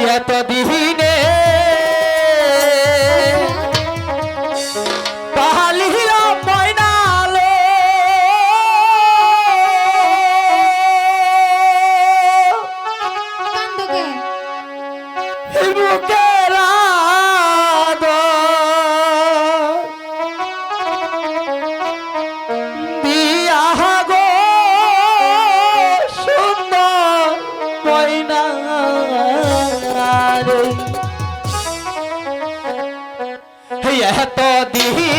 দিয়া তো দিহিনে কত দিহি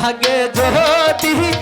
আগে যদি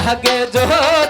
লাগে জোর